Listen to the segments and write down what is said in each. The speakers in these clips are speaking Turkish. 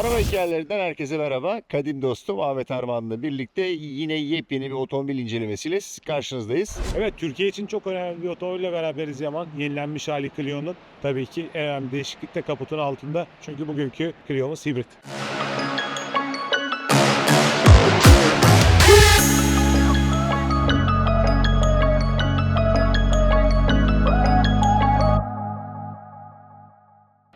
Araba hikayelerinden herkese merhaba. Kadim dostum Ahmet Armağan'la birlikte yine yepyeni bir otomobil incelemesiyle karşınızdayız. Evet Türkiye için çok önemli bir otomobille beraberiz Yaman. Yenilenmiş hali Clio'nun. Tabii ki en önemli değişiklik de kaputun altında. Çünkü bugünkü Clio'muz hibrit.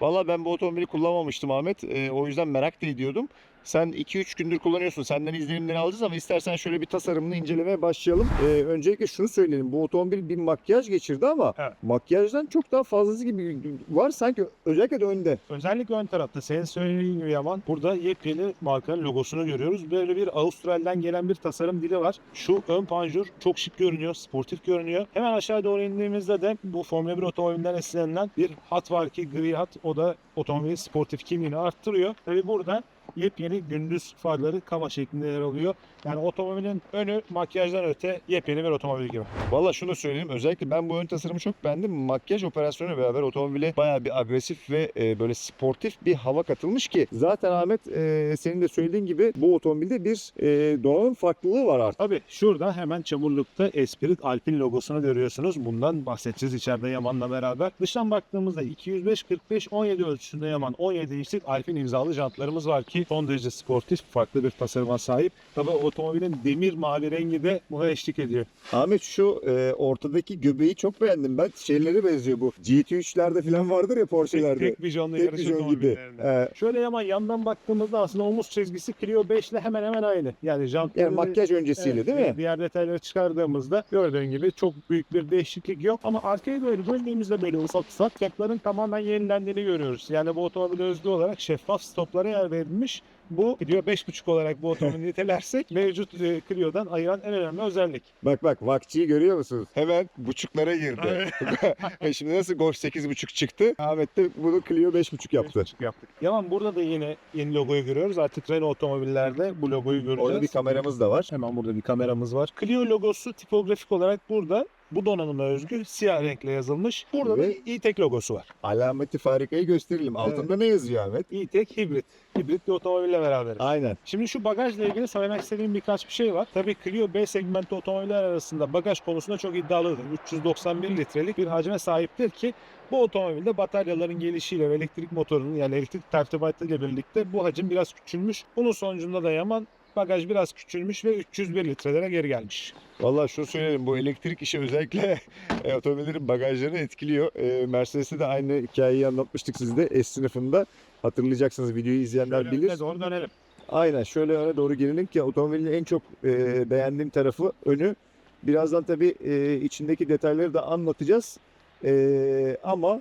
Valla ben bu otomobili kullanmamıştım Ahmet. Ee, o yüzden merak da ediyordum. Sen 2-3 gündür kullanıyorsun. Senden izlenimleri alacağız ama istersen şöyle bir tasarımını incelemeye başlayalım. Ee, öncelikle şunu söyleyelim. Bu otomobil bir makyaj geçirdi ama Evet. makyajdan çok daha fazlası gibi var sanki özellikle de önde. Özellikle ön tarafta senin söylediğin gibi Yaman burada yepyeni markanın logosunu görüyoruz. Böyle bir Avustralya'dan gelen bir tasarım dili var. Şu ön panjur çok şık görünüyor, sportif görünüyor. Hemen aşağı doğru indiğimizde de bu Formula 1 otomobilinden esinlenen bir hat var ki gri hat. O da otomobilin sportif kimliğini arttırıyor. Tabi burada yepyeni gündüz farları kama şeklinde yer alıyor. Yani otomobilin önü makyajdan öte yepyeni bir otomobil gibi. Valla şunu söyleyeyim. Özellikle ben bu ön tasarımı çok beğendim. Makyaj operasyonu beraber otomobile bayağı bir agresif ve e, böyle sportif bir hava katılmış ki zaten Ahmet e, senin de söylediğin gibi bu otomobilde bir e, donanım farklılığı var artık. Tabii şurada hemen çamurlukta Esprit Alpine logosunu görüyorsunuz. Bundan bahsedeceğiz içeride Yaman'la beraber. Dıştan baktığımızda 205 45 17 ölçüsünde Yaman 17 inçlik Alpine imzalı jantlarımız var ki son derece sportif farklı bir tasarıma sahip. Tabii otomobilin demir mavi rengi de buna eşlik ediyor. Ahmet şu e, ortadaki göbeği çok beğendim ben. Şeylere benziyor bu. GT3'lerde falan vardır ya Porsche'lerde. Tek, tek vizyonlu Tek yarış gibi. otomobillerinde. E, Şöyle Yaman yandan baktığımızda aslında omuz çizgisi Clio 5 ile hemen hemen aynı. Yani jant yani makyaj öncesiyle Evet, değil mi? Diğer detayları çıkardığımızda gördüğün gibi çok büyük bir değişiklik yok. Ama arkaya böyle döndüğümüzde böyle ufak ufak yakların tamamen yenilendiğini görüyoruz. Yani bu otomobile özgü olarak şeffaf stoplara yer verilmiş. Bu diyor 5.5 olarak bu otomobili nitelersek mevcut e, Clio'dan ayıran en önemli özellik. Bak bak vakçıyı görüyor musunuz? Hemen buçuklara girdi. E Şimdi nasıl Golf 8.5 çıktı? Ahmet de bunu Clio 5.5 yaptı. 5.5 yaptık. Yaman burada da yine yeni logoyu görüyoruz. Artık Renault otomobillerde bu logoyu göreceğiz. Orada bir kameramız da var. Hemen burada bir kameramız var. Clio logosu tipografik olarak burada bu donanıma özgü siyah renkle yazılmış. Burada Ve- da e-Tech logosu var. Alameti farikayı gösterelim. Altında ne yazıyor Ahmet? e-Tech hibrit. Hibrit bir otomobille beraber. Aynen. Şimdi şu bagajla ilgili söylemek istediğim birkaç bir şey var. Tabii Clio B segmenti otomobiller arasında bagaj konusunda çok iddialıdır. 391 litrelik bir hacme sahiptir ki bu otomobilde bataryaların gelişiyle ve elektrik motorunun yani elektrik tertibatı ile birlikte bu hacim biraz küçülmüş. Bunun sonucunda da Yaman bagaj biraz küçülmüş ve 301 litrelere geri gelmiş. Vallahi şunu söyleyelim bu elektrik işi özellikle e, otomobillerin bagajlarını etkiliyor. E, Mercedes'te de aynı hikayeyi anlatmıştık sizde S sınıfında. Hatırlayacaksınız videoyu izleyenler Şöyle bilir. doğru dönelim. Aynen şöyle öne doğru gelelim ki otomobilin en çok e, beğendiğim tarafı önü. Birazdan tabii e, içindeki detayları da anlatacağız. E, ama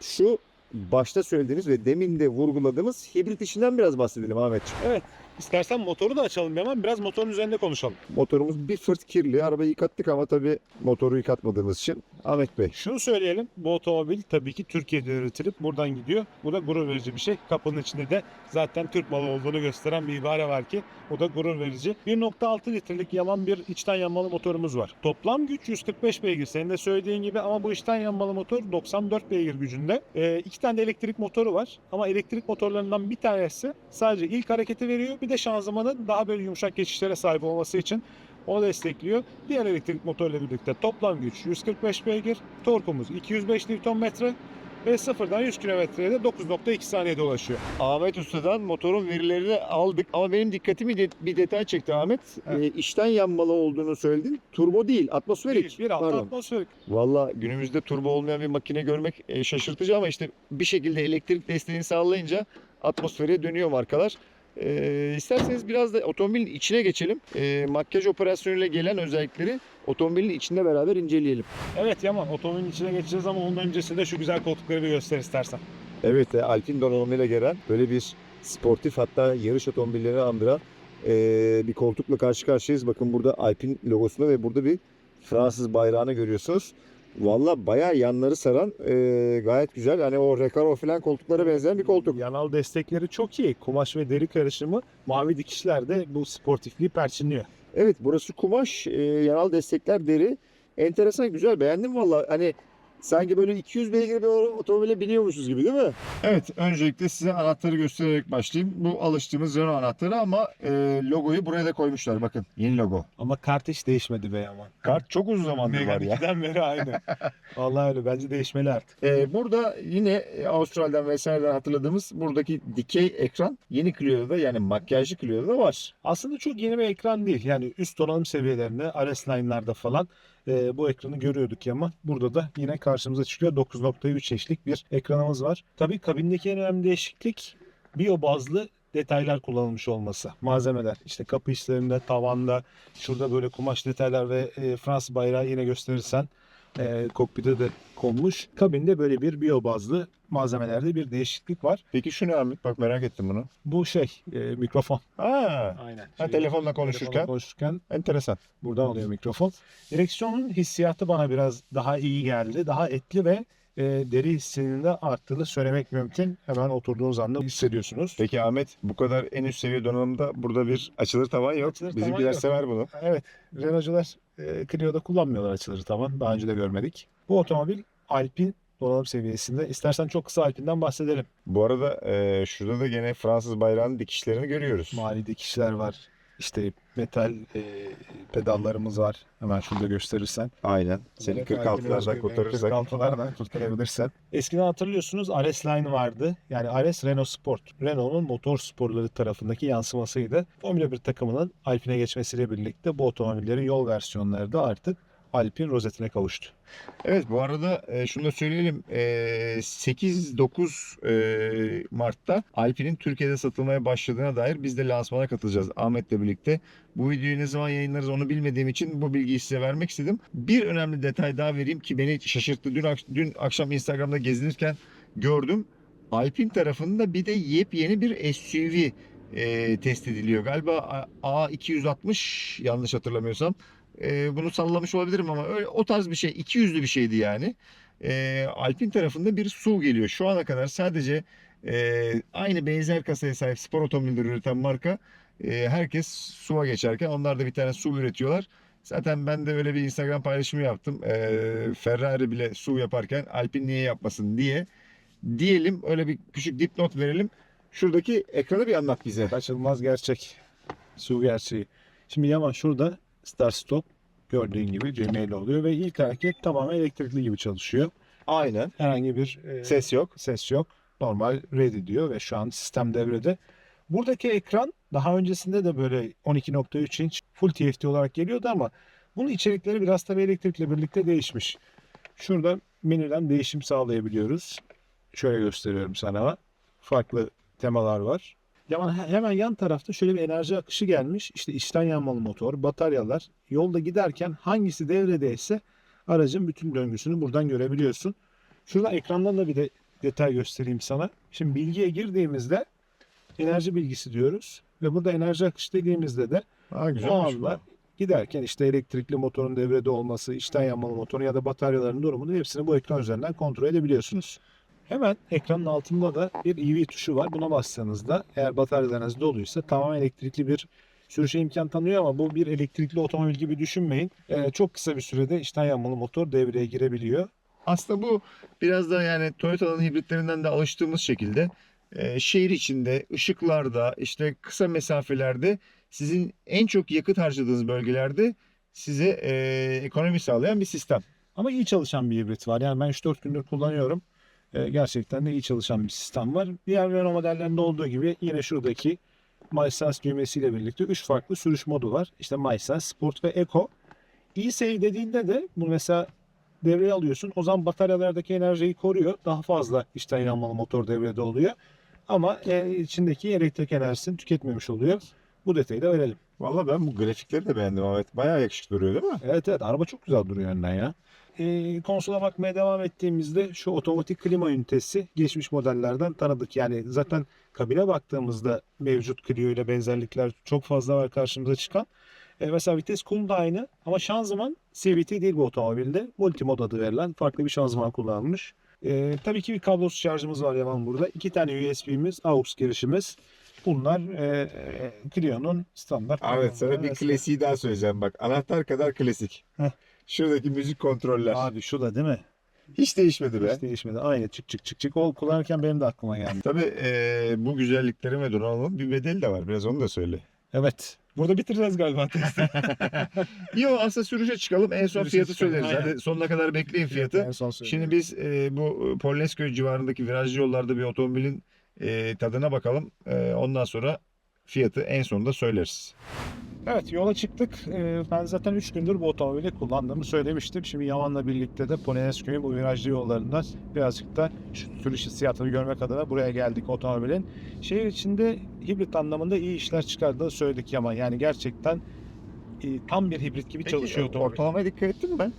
şu başta söylediğiniz ve demin de vurguladığımız hibrit işinden biraz bahsedelim Ahmetciğim. İstersen motoru da açalım Yaman. Biraz motorun üzerinde konuşalım. Motorumuz bir fırt kirli. Arabayı yıkattık ama tabii motoru yıkatmadığımız için. Ahmet Bey. Şunu söyleyelim. Bu otomobil tabii ki Türkiye'de üretilip buradan gidiyor. Bu da gurur verici bir şey. Kapının içinde de zaten Türk malı olduğunu gösteren bir ibare var ki o da gurur verici. 1.6 litrelik yaman bir içten yanmalı motorumuz var. Toplam güç 145 beygir. Senin de söylediğin gibi ama bu içten yanmalı motor 94 beygir gücünde. Ee, iki tane de elektrik motoru var. Ama elektrik motorlarından bir tanesi sadece ilk hareketi veriyor. Bir de şanzımanın daha böyle yumuşak geçişlere sahip olması için onu destekliyor. Diğer elektrik motoruyla birlikte toplam güç 145 beygir, torkumuz 205 Nm ve sıfırdan 100 kilometreye de 9.2 saniyede ulaşıyor. Ahmet Usta'dan motorun verilerini aldık ama benim dikkatimi de- bir detay çekti Ahmet. Evet. Ee, içten yanmalı olduğunu söyledin. Turbo değil, atmosferik. Bir altı Pardon. atmosferik. Valla günümüzde turbo olmayan bir makine görmek e, şaşırtıcı ama işte bir şekilde elektrik desteğini sağlayınca atmosfere dönüyor markalar. Ee, isterseniz biraz da otomobilin içine geçelim. Ee, makyaj operasyonuyla gelen özellikleri otomobilin içinde beraber inceleyelim. Evet Yaman otomobilin içine geçeceğiz ama onun öncesinde şu güzel koltukları bir göster istersen. Evet, e, Alpine donanımıyla gelen böyle bir sportif hatta yarış otomobilleri andıran e, bir koltukla karşı karşıyayız. Bakın burada Alpine logosunu ve burada bir Fransız bayrağını görüyorsunuz. Valla bayağı yanları saran e, gayet güzel. Hani o Recaro falan koltuklara benzeyen bir koltuk. Yanal destekleri çok iyi. Kumaş ve deri karışımı mavi dikişler de bu sportifliği perçinliyor. Evet burası kumaş, e, yanal destekler deri. Enteresan güzel beğendim valla. Hani sanki böyle 200 beygir bir otomobile biniyormuşuz gibi değil mi? Evet, öncelikle size anahtarı göstererek başlayayım. Bu alıştığımız Renault anahtarı ama e, logoyu buraya da koymuşlar. Bakın, yeni logo. Ama kart hiç değişmedi be yaman. Kart çok uzun zamandır var ya. 2'den beri aynı. Vallahi öyle bence değişmeli artık. Ee, burada yine e, Avustralya'dan vesaireden hatırladığımız buradaki dikey ekran yeni Clio'da da yani makyajlı Clio'da da var. Aslında çok yeni bir ekran değil. Yani üst donanım seviyelerinde RS9'larda falan e, bu ekranı görüyorduk ama burada da yine karşımıza çıkıyor. 9.3 inçlik bir ekranımız var. Tabii kabindeki en önemli değişiklik biyo bazlı detaylar kullanılmış olması. Malzemeler işte kapı işlerinde, tavanda, şurada böyle kumaş detaylar ve e, Fransız bayrağı yine gösterirsen e, kokpite de konmuş. Kabinde böyle bir biyo bazlı malzemelerde bir değişiklik var. Peki şu ne Ahmet? Bak merak ettim bunu. Bu şey e, mikrofon. Aa, Aynen. ha, telefonla konuşurken Telefonla konuşurken enteresan. Buradan alıyor mikrofon. Direksiyonun hissiyatı bana biraz daha iyi geldi. Daha etli ve e, deri hissinin de arttığını söylemek mümkün. Hemen oturduğunuz anda hissediyorsunuz. Peki Ahmet bu kadar en üst seviye donanımda burada bir açılır tavan yok. Açılır tavan Bizimkiler yok. sever bunu. Evet, Renault'cular e, Clio'da kullanmıyorlar açıları tavan. Daha önce de görmedik. Bu otomobil Alpine donanım seviyesinde. İstersen çok kısa Alpine'den bahsedelim. Bu arada e, şurada da gene Fransız bayrağının dikişlerini görüyoruz. Mali dikişler var. İşte metal e, pedallarımız var. Hemen şurada gösterirsen. Aynen. Seni Evet, 46'lardan kurtarırsak. 46'lardan kurtarabilirsen. Eskiden hatırlıyorsunuz RS Line vardı. Yani RS Renault Sport. Renault'un motor sporları tarafındaki yansımasıydı. Formula 1 takımının Alpine'e geçmesiyle birlikte bu otomobillerin yol versiyonları da artık Alpine rozetine kavuştu. Evet bu arada e, şunu da söyleyelim. E, 8-9 e, Mart'ta Alpine'in Türkiye'de satılmaya başladığına dair biz de lansmana katılacağız Ahmet'le birlikte. Bu videoyu ne zaman yayınlarız onu bilmediğim için bu bilgiyi size vermek istedim. Bir önemli detay daha vereyim ki beni şaşırttı. Dün, ak- dün akşam Instagram'da gezinirken gördüm. Alpine tarafında bir de yepyeni bir SUV e, test ediliyor. Galiba A- A260 yanlış hatırlamıyorsam. E, bunu sallamış olabilirim ama öyle o tarz bir şey 200'lü bir şeydi yani. E, Alpine tarafında bir SUV geliyor. Şu ana kadar sadece e, aynı benzer kasaya sahip spor otomobilleri üreten marka e, herkes SUV'a geçerken onlar da bir tane SUV üretiyorlar. Zaten ben de öyle bir Instagram paylaşımı yaptım. E, Ferrari bile SUV yaparken Alpine niye yapmasın diye. Diyelim öyle bir küçük dipnot verelim. Şuradaki ekranı bir anlat bize. Kaçınılmaz gerçek. Su gerçeği. Şimdi Yaman şurada start stop gördüğün gibi Gmail oluyor ve ilk hareket tamamen elektrikli gibi çalışıyor. Aynen. Herhangi bir e, Ses yok. ses yok. Normal ready diyor ve şu an sistem devrede. Buradaki ekran daha öncesinde de böyle 12.3 inç full TFT olarak geliyordu ama bunun içerikleri biraz tabii elektrikle birlikte değişmiş. Şurada menüden değişim sağlayabiliyoruz. Şöyle gösteriyorum sana. Farklı temalar var. Hemen, hemen yan tarafta şöyle bir enerji akışı gelmiş. İşte içten yanmalı motor, bataryalar. Yolda giderken hangisi devredeyse aracın bütün döngüsünü buradan görebiliyorsun. Şurada ekrandan da bir de detay göstereyim sana. Şimdi bilgiye girdiğimizde enerji bilgisi diyoruz. Ve burada enerji akışı dediğimizde de Ha, o anda giderken işte elektrikli motorun devrede olması, içten yanmalı motorun ya da bataryaların durumunu hepsini bu ekran üzerinden kontrol edebiliyorsunuz. Hemen ekranın altında da bir EV tuşu var. Buna bastığınızda eğer bataryalarınız doluysa tamamen elektrikli bir sürüşe imkan tanıyor ama bu bir elektrikli otomobil gibi düşünmeyin. Ee, çok kısa bir sürede içten yanmalı motor devreye girebiliyor. Aslında bu biraz da yani Toyota'nın hibritlerinden de alıştığımız şekilde e, şehir içinde, ışıklarda, işte kısa mesafelerde sizin en çok yakıt harcadığınız bölgelerde size e, ekonomi sağlayan bir sistem. Ama iyi çalışan bir hibrit var. Yani ben 3-4 gündür kullanıyorum. Ee, gerçekten de iyi çalışan bir sistem var. Diğer Renault modellerinde olduğu gibi yine şuradaki MySense düğmesiyle birlikte 3 farklı sürüş modu var. İşte MySense, Sport ve Eco. E-Save dediğinde de bunu mesela devreye alıyorsun. O zaman bataryalardaki enerjiyi koruyor. Daha fazla içten yanmalı motor devrede oluyor. Ama e, içindeki elektrik enerjisini tüketmemiş oluyor. Bu detayı da verelim. Valla ben bu grafikleri de beğendim Ahmet. Bayağı yakışıklı duruyor değil mi? Evet evet araba çok güzel duruyor önden ya. Ee, konsola bakmaya devam ettiğimizde şu otomatik klima ünitesi geçmiş modellerden tanıdık. Yani zaten kabine baktığımızda mevcut Clio ile benzerlikler çok fazla var karşımıza çıkan. Ee, mesela vites kum da aynı ama şanzıman CVT değil bu otomobilde. Multimod adı verilen farklı bir şanzıman kullanılmış. Ee, tabii ki bir kablosuz şarjımız var Yaman burada. İki tane USB'miz, AUX girişimiz. Bunlar e, e, Clio'nun standart. Ahmet sana bir kullanımları. klasiği daha söyleyeceğim bak. Anahtar kadar klasik. Heh. Şuradaki müzik kontroller. Abi şu da değil mi? Hiç değişmedi be. Hiç değişmedi. Aynı çık çık çık çık. O kullanırken benim de aklıma geldi. Tabii eee, bu güzelliklerin ve donanımın bir bedeli de var. Biraz onu da söyle. Evet. Burada bitireceğiz galiba testi. O aslında sürüşe çıkalım. En son Sürüşe fiyatı çıkalım, söyleriz. aynen. Hadi sonuna kadar bekleyin fiyatı. En son söyleyeyim. Şimdi biz e, bu Polonezköy civarındaki virajlı yollarda bir otomobilin e, tadına bakalım. E, ondan sonra fiyatı en sonunda söyleriz. Evet yola çıktık. Ee, ben zaten 3 gündür bu otomobili kullandığımı söylemiştim. Şimdi Yaman'la birlikte de Polonezköy'ün bu virajlı yollarında birazcık da şu sürüş hissiyatını görmek adına buraya geldik otomobilin. Şehir içinde hibrit anlamında iyi işler çıkardığını söyledik Yaman. Yani gerçekten e, tam bir hibrit gibi çalışıyor otomobil. Ortalamaya dikkat ettin mi ben?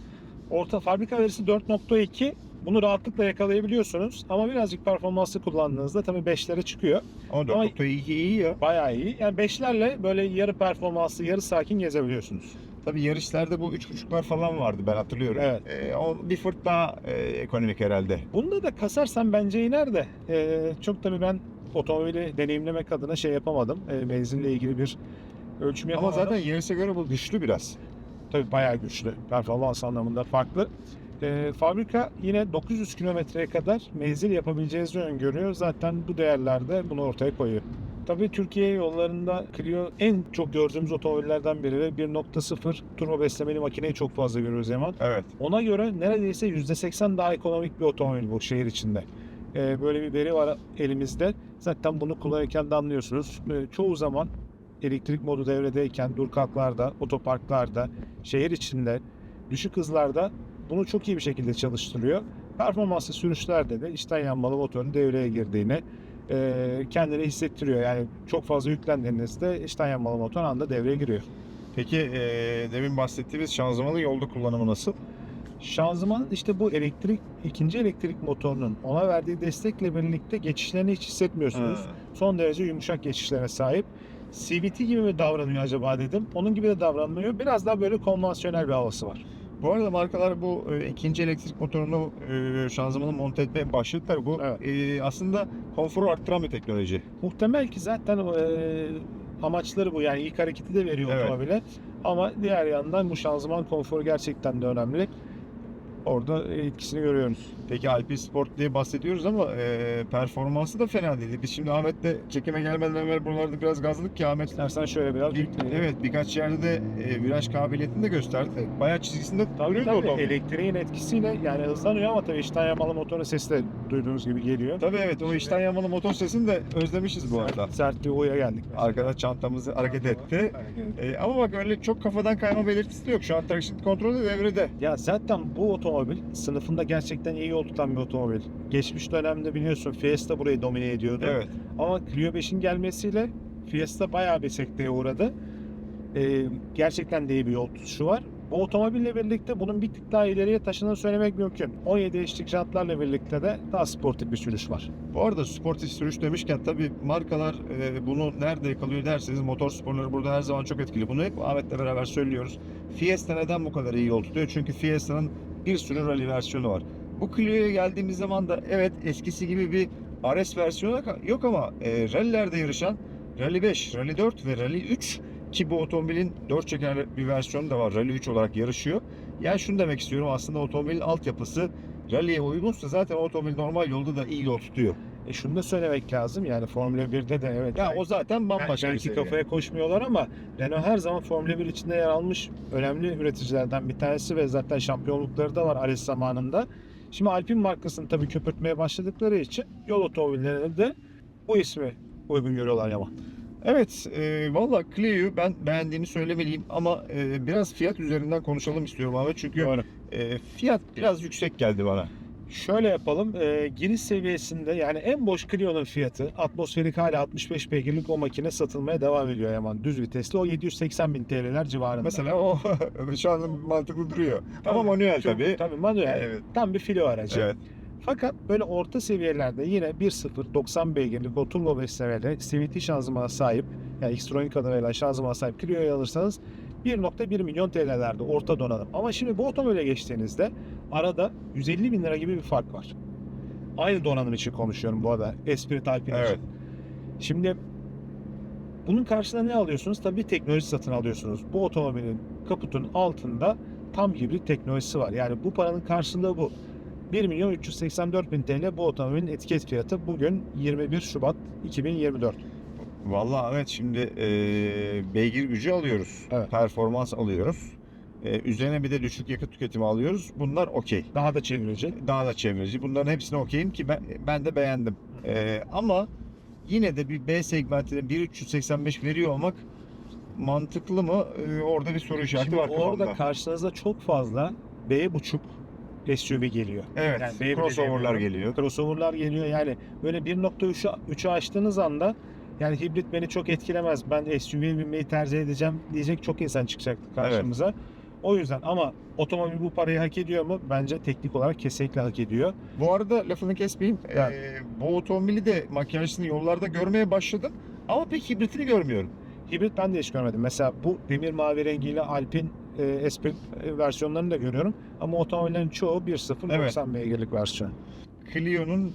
Orta fabrika verisi 4.2. Bunu rahatlıkla yakalayabiliyorsunuz. Ama birazcık performanslı kullandığınızda tabii 5'lere çıkıyor. Ama 4.2 iyi ya. Bayağı iyi. Yani 5'lerle böyle yarı performanslı, yarı sakin gezebiliyorsunuz. Tabii yarışlarda bu 3.5'lar falan vardı ben hatırlıyorum. Evet. E, o bir fırt daha e, ekonomik herhalde. Bunda da kasarsan bence iner de e, çok tabii ben otomobili deneyimlemek adına şey yapamadım. E, benzinle ilgili bir ölçüm Ama yapamadım. zaten yarışa göre bu güçlü biraz. tabii bayağı güçlü. Performans anlamında farklı. E, fabrika yine 900 kilometreye kadar menzil yapabileceğinizi öngörüyor. Zaten bu değerlerde bunu ortaya koyuyor. Tabii Türkiye yollarında Clio en çok gördüğümüz otomobillerden biri ve 1.0 turbo beslemeli makineyi çok fazla görüyoruz Yaman. Evet. Ona göre neredeyse %80 daha ekonomik bir otomobil bu şehir içinde. Ee, böyle bir veri var elimizde. Zaten bunu kullanırken de anlıyorsunuz. Ee, çoğu zaman elektrik modu devredeyken dur kalklarda, otoparklarda, şehir içinde, düşük hızlarda bunu çok iyi bir şekilde çalıştırıyor. Performanslı sürüşlerde de içten yanmalı motorun devreye girdiğini e, kendini hissettiriyor. Yani çok fazla yüklendiğinizde içten yanmalı motor anda devreye giriyor. Peki e, demin bahsettiğimiz şanzımanın yolda kullanımı nasıl? Şanzıman işte bu elektrik ikinci elektrik motorunun ona verdiği destekle birlikte geçişlerini hiç hissetmiyorsunuz. Son derece yumuşak geçişlere sahip. CVT gibi mi davranıyor acaba dedim. Onun gibi de davranmıyor. Biraz daha böyle konvansiyonel bir havası var. Bu arada markalar bu e, ikinci elektrik motorunu e, şanzımanı monte etmeye başladılar. Bu Evet. e, aslında konforu arttıran bir teknoloji. Muhtemel ki zaten e, amaçları bu. Yani ilk hareketi de veriyor Evet. otomobile. Ama diğer yandan bu şanzıman konforu gerçekten de önemli. Orada etkisini görüyoruz. Peki Alpine Sport diye bahsediyoruz ama e, performansı da fena değil. Biz şimdi Ahmet'le çekime gelmeden evvel buralarda biraz gazladık ki Ahmet İstersen şöyle biraz bir- evet birkaç yerde de e, viraj kabiliyetini de gösterdi. Bayağı çizgisinde Tabii tabii otomobil. elektriğin etkisiyle yani hızlanıyor ama tabii içten yanmalı motorun sesi de duyduğunuz gibi geliyor. Tabii evet o içten yanmalı motor sesini de özlemişiz bu arada. Sert, sert bir O'ya geldik. Arkada çantamızı hareket etti. E, ama bak öyle çok kafadan kayma belirtisi de yok. Şu an traction kontrolü devrede. Ya zaten bu otomobil sınıfında gerçekten iyi yol tutan bir otomobil. Geçmiş dönemde biliyorsun Fiesta burayı domine ediyordu. Evet. Ama Clio 5'in gelmesiyle Fiesta bayağı bir sekteye uğradı. Ee, gerçekten de iyi bir yol tutuşu var. Bu otomobille birlikte bunun bir tık daha ileriye taşındığını söylemek mümkün. 17 inçlik jantlarla birlikte de daha sportif bir sürüş var. Bu arada sportif sürüş demişken tabii markalar e, bunu nerede yakalıyor derseniz motor sporları burada her zaman çok etkili. Bunu hep Ahmet'le beraber söylüyoruz. Fiesta neden bu kadar iyi yol tutuyor? Çünkü Fiesta'nın bir sürü rally versiyonu var. Bu Clio'ya geldiğimiz zaman da evet eskisi gibi bir RS versiyonu yok ama e, rallilerde yarışan Rally 5, Rally 4 ve Rally 3 ki bu otomobilin 4 çeker bir versiyonu da var. Rally 3 olarak yarışıyor. Yani şunu demek istiyorum aslında otomobilin altyapısı rally'e uygunsa zaten otomobil normal yolda da iyi yol tutuyor. E şunu da söylemek lazım yani Formula 1'de de evet. Ya o zaten bambaşka bir Belki seviye. kafaya koşmuyorlar ama Renault her zaman Formula 1 içinde yer almış önemli üreticilerden bir tanesi ve zaten şampiyonlukları da var Ares zamanında. Şimdi Alpine markasını tabii köpürtmeye başladıkları için yol otomobillerine de bu ismi uygun görüyorlar Yaman. Evet, e, valla Clio'yu ben beğendiğimi söylemeliyim ama e, biraz fiyat üzerinden konuşalım istiyorum abi çünkü Doğru. e, fiyat biraz yüksek geldi bana. Şöyle yapalım. e, giriş seviyesinde yani en boş Clio'nun fiyatı atmosferik hala 65 beygirlik o makine satılmaya devam ediyor Yaman. Düz vitesli o 780 bin TL'ler civarında. Mesela o şu an mantıklı duruyor. Ama manuel Çok- tabii. Tabii manuel. Evet. Tam bir filo aracı. Evet. Fakat böyle orta seviyelerde yine 1.0 90 beygirlik o turbo beslemeli CVT şanzımana sahip yani X-Tronic adıyla şanzımana sahip Clio'yu alırsanız 1.1 milyon TL'lerde orta donanım. Ama şimdi bu otomobile geçtiğinizde arada 150 bin lira gibi bir fark var. Aynı donanım için konuşuyorum bu arada. Esprit Alpine Evet. için. Şimdi bunun karşılığında ne alıyorsunuz? Tabii teknoloji satın alıyorsunuz. Bu otomobilin kaputun altında tam hibrit teknolojisi var. Yani bu paranın karşılığı bu. 1 milyon 384 bin TL bu otomobilin etiket fiyatı bugün 21 Şubat 2024. Vallahi evet şimdi e, beygir gücü alıyoruz. Evet. Performans alıyoruz. E, üzerine bir de düşük yakıt tüketimi alıyoruz. Bunlar okey. Daha da çevreci. Daha da çevreci. Bunların hepsine okeyim ki ben, ben de beğendim. E, ama yine de bir B segmentine 1.385 veriyor olmak mantıklı mı? E, orada bir soru işareti Şimdi var orada kafamda. karşınıza çok fazla B.5 SUV geliyor. Evet. Yani B crossover'lar geliyor. Crossover'lar geliyor yani böyle 1.3'ü 3'ü açtığınız anda yani hibrit beni çok etkilemez. Ben SUV'ye binmeyi tercih edeceğim diyecek çok insan çıkacaktı karşımıza. O yüzden ama otomobil bu parayı hak ediyor mu? Bence teknik olarak kesinlikle hak ediyor. Bu arada lafını kesmeyeyim. Yani. E, bu otomobili de makyajını yollarda görmeye başladım. Ama pek hibritini görmüyorum. Hibrit ben de hiç görmedim. Mesela bu demir mavi rengiyle Alpine e, Esprit e, versiyonlarını da görüyorum. Ama otomobillerin çoğu 1.0 Evet. 90 beygirlik versiyon. Clio'nun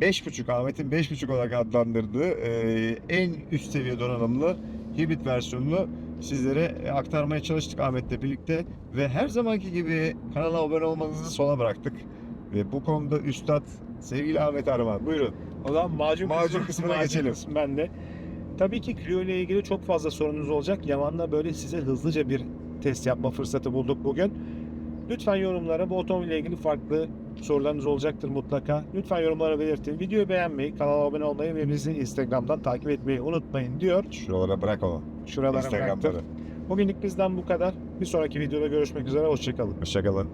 5.5 Ahmet'in 5.5 olarak adlandırdığı e, en üst seviye donanımlı hibrit versiyonunu sizlere aktarmaya çalıştık Ahmet'le birlikte ve her zamanki gibi kanala abone olmanızı sona bıraktık. Ve bu konuda üstad sevgili Ahmet Arman buyurun. O zaman macun, Macun kısmı- kısmına macun geçelim. kısmı bende. Tabii ki Clio ile ilgili çok fazla sorunuz olacak. Yaman'la böyle size hızlıca bir test yapma fırsatı bulduk bugün. Lütfen yorumlara bu otomobille ilgili farklı sorularınız olacaktır mutlaka. Lütfen yorumlara belirtin. Videoyu beğenmeyi, kanala abone olmayı ve bizi Instagram'dan takip etmeyi unutmayın diyor. Şuralara bırak onu. Şuralara bıraktım. Bugünlük bizden bu kadar. Bir sonraki videoda görüşmek üzere. Hoşçakalın. Hoşçakalın.